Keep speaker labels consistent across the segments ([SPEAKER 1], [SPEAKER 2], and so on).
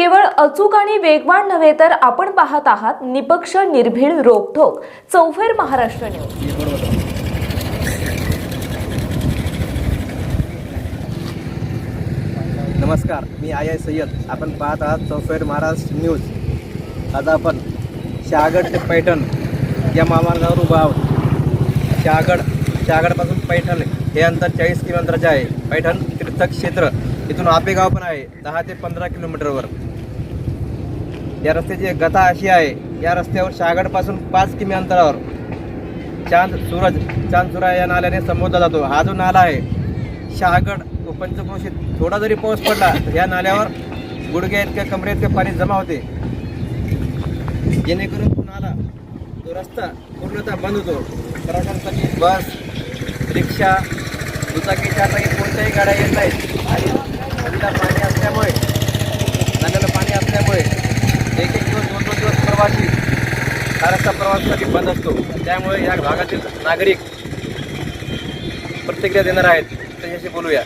[SPEAKER 1] केवळ अचूक आणि वेगवान नव्हे तर आपण पाहत आहात निपक्ष निर्भीड रोखोक चौफेर महाराष्ट्र न्यूज.
[SPEAKER 2] नमस्कार मी आय आय सय्यद. आपण पाहत आहात चौफेर महाराष्ट्र न्यूज. आज आपण शहागड ते पैठण या महामार्गावर उभा आहोत. शहागड शहागडपासून पैठण हे अंतर चाळीस किलोमीटरचे आहे. पैठण तीर्थक्षेत्र. इथून आपेगाव पण आहे दहा ते पंधरा किलोमीटरवर. या रस्त्याची गथा अशी आहे या रस्त्यावर शहागडपासून पाच किमी अंतरावर चांद सूरज चांद सुरा या नाल्याने संबोधला जातो. हा जो नाला आहे शहागड व पंचक्रोशीत थोडा जरी पाऊस पडला या नाल्यावर गुडघ्या इतक्या कमरे इतके पाणी जमा होते. जेणेकरून तो नाला तो रस्ता पूर्णतः बंद होतो. प्रवाशांसाठी बस रिक्षा दुचाकी चारचाकी कोणत्याही गाड्या येत नाहीत. आणि नदीला पाणी असल्यामुळे नाल्याला पाणी असल्यामुळे एक एक दिवस दोन दोन दिवस प्रवासी हा रस्ता प्रवासासाठी बंद असतो. त्यामुळे या भागातील नागरिक प्रतिक्रिया देणार आहेत. त्याच्याशी बोलूया.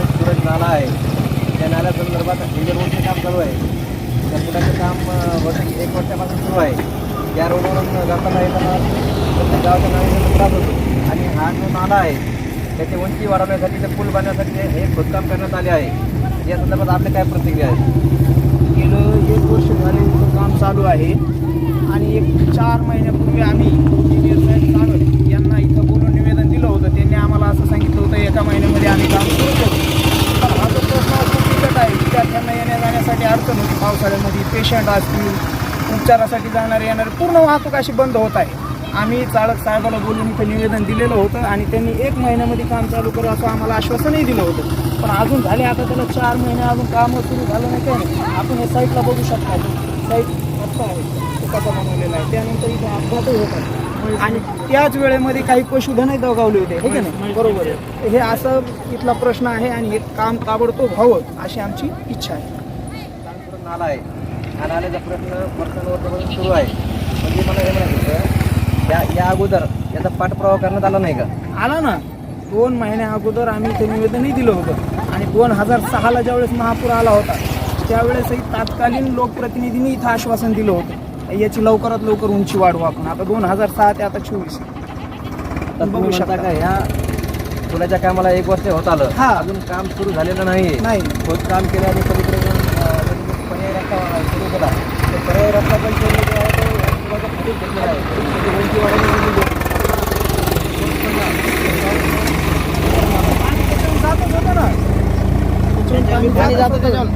[SPEAKER 2] सूरज नाला आहे. त्या नाल्या संदर्भात इंजन रोडचे काम चालू आहे. त्या पुलाचं काम अं, वर्ष एक वर्षापासून सुरू आहे. या रोडवरून जाताना येताना प्रत्येक गावाच्या नागरिकांना त्रास होतो. आणि हा जो नाला आहे त्याची उंची वाढवण्यासाठी ते पूल बांधण्यासाठी हे खोदकाम करण्यात आले आहे. या संदर्भात आपल्या काय प्रतिक्रिया आहेत?
[SPEAKER 3] गेलं एक वर्ष झाले काम चालू आहे. आणि एक चार महिन्यापूर्वी आम्ही इंजिनियर साहेब सावंत यांना इथं बोलून निवेदन दिलं होतं. त्यांनी आम्हाला असं सांगितलं होतं एका महिन्यामध्ये आम्ही काम सुरू करू. पण हा जो प्रश्न बिकट आहे. विद्यार्थ्यांना येण्या जाण्यासाठी अडचण होती. पावसाळ्यामध्ये पेशंट असतील उपचारासाठी जाणारे येणारे पूर्ण वाहतूक अशी बंद होत आहे. आम्ही चालक साहेबाला बोलून इथं निवेदन दिलेलं होतं आणि त्यांनी एक महिन्यामध्ये काम चालू करू असं आम्हाला आश्वासनही दिलं होतं. पण अजून झाले आता त्याला चार महिने अजून कामं सुरू झालं नाही काय नाही. आपण हे साईटला बघू शकता. साईट रस्ता आहे. तो कसा बनवलेला आहे. त्यानंतर इथं अपघातही होतात आणि त्याच वेळेमध्ये काही पशुधनही दगावले होते. हे की नाही बरोबर आहे. हे असं इथला प्रश्न आहे आणि हे काम ताबडतोब व्हावं अशी आमची इच्छा आहे.
[SPEAKER 2] नाला आहे. हा नाल्याचा प्रश्न वर्षानुवर्षापासून सुरू आहे. म्हणजे मला हे म्हणायचं या या अगोदर याचा पाठपुरावा करण्यात आला नाही का?
[SPEAKER 3] आला ना. दोन महिन्या अगोदर आम्ही ते निवेदनही दिलं होतं. आणि दोन हजार सहाला ज्यावेळेस महापूर आला होता त्यावेळेसही तात्कालीन लोकप्रतिनिधींनी इथं आश्वासन दिलं होतं. याची लवकरात लवकर उंची वाढवू आपण. आता दोन हजार सहा ते आता चोवीस.
[SPEAKER 2] तर
[SPEAKER 3] बघू शकता.
[SPEAKER 2] का ह्या पुलाच्या कामाला एक वर्ष होत आलं?
[SPEAKER 3] हा.
[SPEAKER 2] अजून काम सुरू झालेलं नाही.
[SPEAKER 3] नाही.
[SPEAKER 2] खोद काम केलं आणि पलीकडे पर्याय रस्ता सुरू केला. तो पर्याय रस्ता पण उंची वाढवली
[SPEAKER 3] जातच होतं ना
[SPEAKER 2] त्याच्यावर.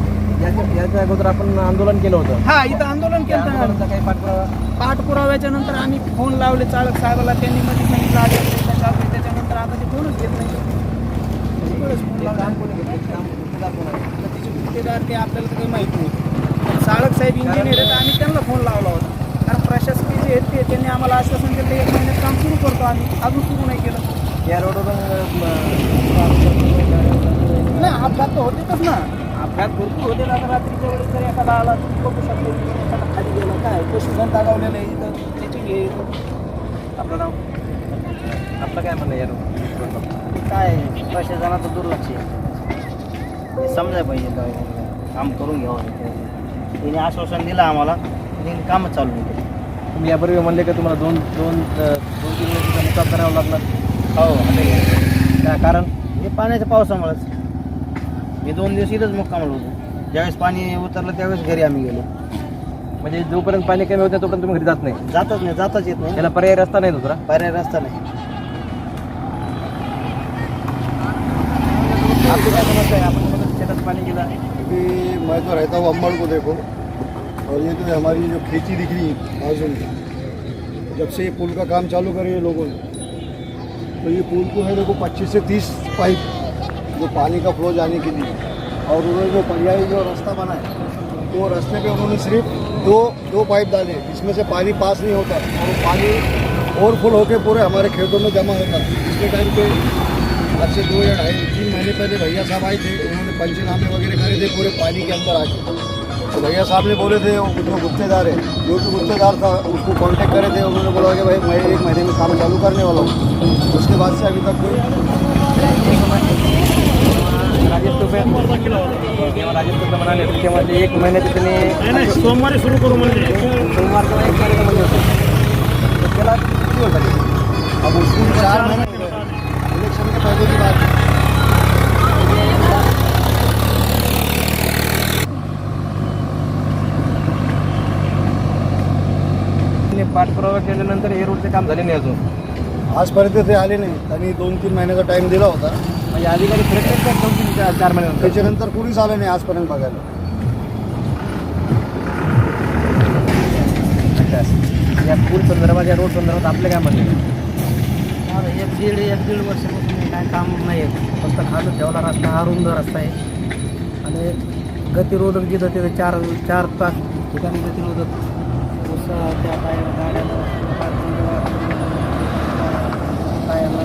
[SPEAKER 2] याच्या याच्या अगोदर आपण आंदोलन केलं होतं
[SPEAKER 3] हा इथं आंदोलन
[SPEAKER 2] त्या
[SPEAKER 3] केलं
[SPEAKER 2] आंदोलनाचा काही पाठपुरावा
[SPEAKER 3] पाठपुराव्याच्या नंतर आम्ही फोन लावले चालक साहेबाला त्यांनी मध्ये सांगितलं चालू आहे. त्याच्यानंतर आता ते फोनच घेत नाही फोन
[SPEAKER 2] ते
[SPEAKER 3] लावले.
[SPEAKER 2] काम कोणी घेतलं? काम गुत्तेदार कोण आहे?
[SPEAKER 3] आता त्याचे गुत्तेदार ते आपल्याला तर काही माहीत नाही पण साळक साहेब इंजिनियर आहेत आम्ही त्यांना फोन लावला होता कारण प्रशासकीय जे आहेत ते त्यांनी आम्हाला आश्वासन केलं एक महिन्यात काम सुरू करतो आम्ही अजून सुरू नाही केलं
[SPEAKER 2] या रोडवरून
[SPEAKER 3] नाही अपघात तर होतेच ना अपघात भरपूर होते आता रात्रीच्या वेळेस जर एखादा आला तर बघू शकतो. एखादा खाली गेला काय? पशुधन दागावलेलं आहे इथं. त्याची हे
[SPEAKER 2] आपलं नाव? आपलं काय म्हणणं आहे या रोड
[SPEAKER 4] काय? प्रशासनाचं दुर्लक्ष आहे. समजायला पाहिजे काय काम करून घ्यावं. त्याने आश्वासन दिलं आम्हाला. त्यांनी कामच चालू केलं.
[SPEAKER 2] तुम्ही यापूर्वी म्हणले का तुम्हाला दोन दोन दोन तीन वर्षाचा मुक्काम करावा लागला?
[SPEAKER 4] हो.
[SPEAKER 2] काय कारण?
[SPEAKER 4] हे पाण्याच्या पावसामुळेच. मी दोन दिवस इथंच मुक्कामला होतो. ज्यावेळेस पाणी उतरलं त्यावेळेस घरी आम्ही गेलो.
[SPEAKER 2] म्हणजे जोपर्यंत पाणी कमी होत नाही तोपर्यंत तुम्ही घरी जात नाही?
[SPEAKER 4] जातच नाही जाताच येत नाही.
[SPEAKER 2] त्याला पर्याय रस्ता नाही दुसरा?
[SPEAKER 4] पर्याय रस्ता नाही.
[SPEAKER 2] आपली काय समस्या आहे? आपण मदत शेतात पाणी गेलं
[SPEAKER 5] क्योंकि मैं तो रहता हूँ अम्बड़ को देखो. और ये जो हमारी जो खेती दिख रही है माजूम जब से ये पुल का काम चालू करे ये लोगों ने तो ये पुल को है देखो 25 से 30 पाइप। जो पानी का फ्लो जाने के लिए। और उन्होंने जो पर्यायी जो रास्ता बनाया तो रास्ते पे उन्होंने सिर्फ़ दो दो पाइप डाले इसमें से पानी पास नहीं होता और पानी ओवरफुल होकर पूरे हमारे खेतों में जमा होता। इसके टाइम पे आज से दो या ढाई, तीन महीने पहले भैया साहब आए थे, उन्होंने पंचनामे वगैरह करे थे, पूरे पानी के अंदर आके। तो भैया साहब ने बोले थे जो गुत्तेदार है, जो भी गुत्तेदार था, उसको कांटेक्ट करे थे, उन्होंने बोला कि भाई, मैं एक महीने में काम चालू करने वाला हूँ। उसके बाद से अभी तक कोई
[SPEAKER 2] राजेश टोपे जेव्हा राजेश टोपे म्हणाले तेव्हा ते एक महिन्याचे तुम्ही
[SPEAKER 3] सोमवारी सुरू करू म्हणजे
[SPEAKER 2] सोमवार एक महिन्याचा म्हणजे त्याला किती
[SPEAKER 5] अब उसको चार महिने इलेक्शन के पहले की बात
[SPEAKER 2] पाठपुरावा केल्यानंतर हे रोडचे काम झाले नाही अजून.
[SPEAKER 5] आजपर्यंत ते आले नाही. त्यांनी दोन तीन महिन्याचा टाइम दिला होता.
[SPEAKER 2] म्हणजे अधिकारी फिरत नाही दोन तीन चार- चार महिन्यानंतर?
[SPEAKER 5] त्याच्यानंतर कोणीच आलं नाही आजपर्यंत बघायला.
[SPEAKER 2] अच्छा. या पूल संदर्भात या रोड संदर्भात आपले काय म्हणणे?
[SPEAKER 4] एक दीड एक दीड वर्षापासून काय काम नाही. आहे फक्त खालून ठेवला रस्ता हा रुंद रस्ता आहे. आणि गतिरोधक जिथं तिथं चार चार पाच ठिकाणी गतिरोधक उसं त्या काय गाड्याला टायरला पण डोक्याचे काय बैल आहे, भरपूर धोक्याचं ठिकाण झालं ना ते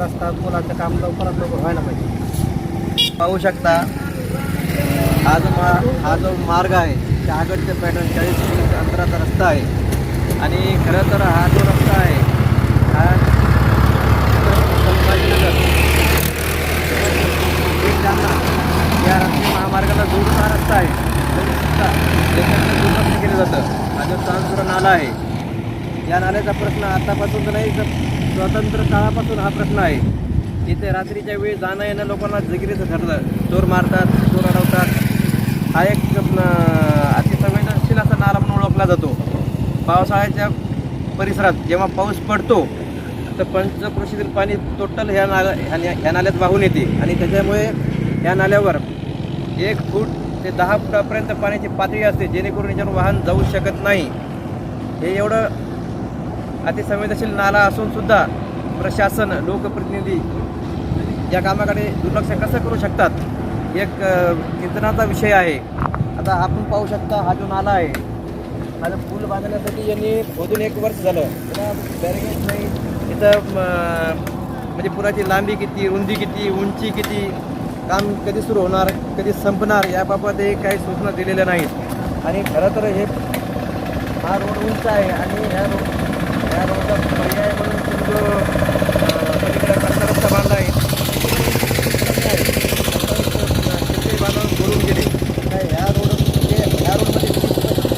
[SPEAKER 4] रस्ता मुलाचं काम लवकरात लवकर व्हायला पाहिजे
[SPEAKER 2] पाहू शकता हा जो मा हा जो मार्ग आहे त्या ते पॅटर्न चाळीस किलोमीटर अंतराचा रस्ता आहे. आणि खरं तर हा जो रस्ता आहे हा छत्रपती संभाजीनगर ते जालना या राष्ट्रीय महामार्गाला जोडून हा रस्ता आहे तरी सुद्धा त्याच्याकडे दुर्लक्ष केलं जातं हा जो ट्रान्सफर नाला आहे या नाल्याचा प्रश्न आतापासून तर नाही तर स्वतंत्र काळापासून हा प्रश्न आहे. इथे रात्रीच्या वेळी जाणं येणं लोकांना जगिरीचं ठरतं. चोर मारतात चोर अडवतात. हा एक अतिसंवेदनशील असा नाला म्हणून ओळखला जातो. पावसाळ्याच्या परिसरात जेव्हा पाऊस पडतो तर पंचकृषीतील पाणी टोटल ह्या नाल्या ह्या ह्या नाल्यात वाहून येते. आणि त्याच्यामुळे ह्या नाल्यावर एक फूट ते दहा फुटापर्यंत पाण्याची पातळी असते जेणेकरून याच्यावर वाहन जाऊ शकत नाही. हे एवढं अतिसंवेदनशील नाला असून सुद्धा प्रशासन लोकप्रतिनिधी या कामाकडे दुर्लक्ष कसं करू शकतात? एक चिंतनाचा विषय आहे. आता आपण पाहू शकता हा जो नाला आहे हा जो पूल बांधण्यासाठी यांनी खोदून एक वर्ष झालं. त्याला बॅरिगेट नाही. तिथं म्हणजे पुराची लांबी किती रुंदी किती उंची किती काम कधी सुरू होणार कधी संपणार याबाबत हे काही सूचना दिलेल्या नाहीत. आणि खरं तर हे हा रोड उंच आहे आणि ह्या रोड ह्या रोडचा पर्याय म्हणून जो पलीकडे कच्चा रस्ता बांधला आहे शेतकरी बोलून गेले काय ह्या रोड म्हणजे ह्या रोडमध्ये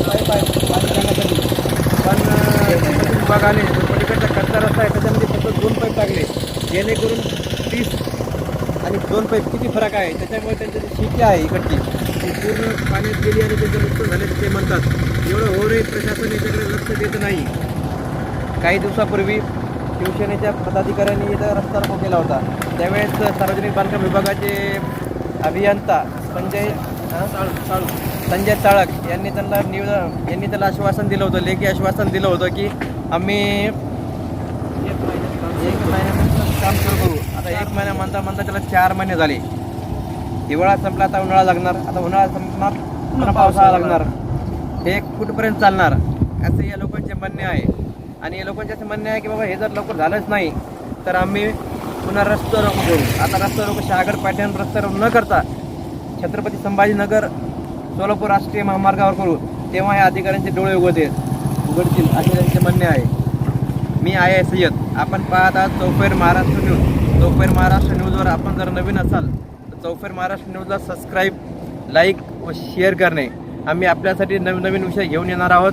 [SPEAKER 2] पाईप आहे पाणी टाकण्यासाठी पण विभागाने जो पलीकडचा कच्चा रस्ता आहे त्याच्यामध्ये फक्त दोन पाईप टाकले जेणेकरून तीस आणि दोन पाईप किती फरक आहे त्याच्यामुळे त्यांची जी शेती आहे इकडची ती पूर्ण पाण्यात गेली आणि त्याचं नुकसान झाल्याचं ते म्हणतात. एवढं होऊनही प्रशासन याच्याकडे लक्ष देत नाही. काही दिवसापूर्वी शिवसेनेच्या पदाधिकाऱ्यांनी इथं रस्ता रोको केला होता. त्यावेळेस सार्वजनिक बांधकाम विभागाचे अभियंता संजय हा? संजय चाळक यांनी त्यांना निवेदन यांनी त्याला आश्वासन दिलं होतं लेखी आश्वासन दिलं होतं की आम्ही एक महिन्यानंतर काम सुरू करू. आता एक महिना म्हणता म्हणता त्याला चार महिने झाले. हिवाळा संपला आता उन्हाळा लागणार. आता उन्हाळा संपणार पुन्हा पावसाळा लागणार. हे कुठपर्यंत चालणार? असं या लोकांचे म्हणणे आहे. आणि लोकांचे असं म्हणणे आहे की बाबा हे जर लवकर झालंच नाही तर आम्ही पुन्हा रस्ता रोको करू. आता रस्ता रोको शहागड पॅटर्न रस्ता रोको न करता छत्रपती संभाजीनगर सोलापूर राष्ट्रीय महामार्गावर करू. तेव्हा या अधिकाऱ्यांचे डोळे उघडते उघडतील असे त्यांचे म्हणणे आहे. मी आय आय सय्यद. आपण पाहत आहात चौफेर महाराष्ट्र न्यूज. चौफेर महाराष्ट्र न्यूजवर आपण जर नवीन असाल तर चौफेर महाराष्ट्र न्यूजला सबस्क्राईब लाईक व शेअर करणे. आम्ही आपल्यासाठी नवनवीन विषय घेऊन येणार आहोत.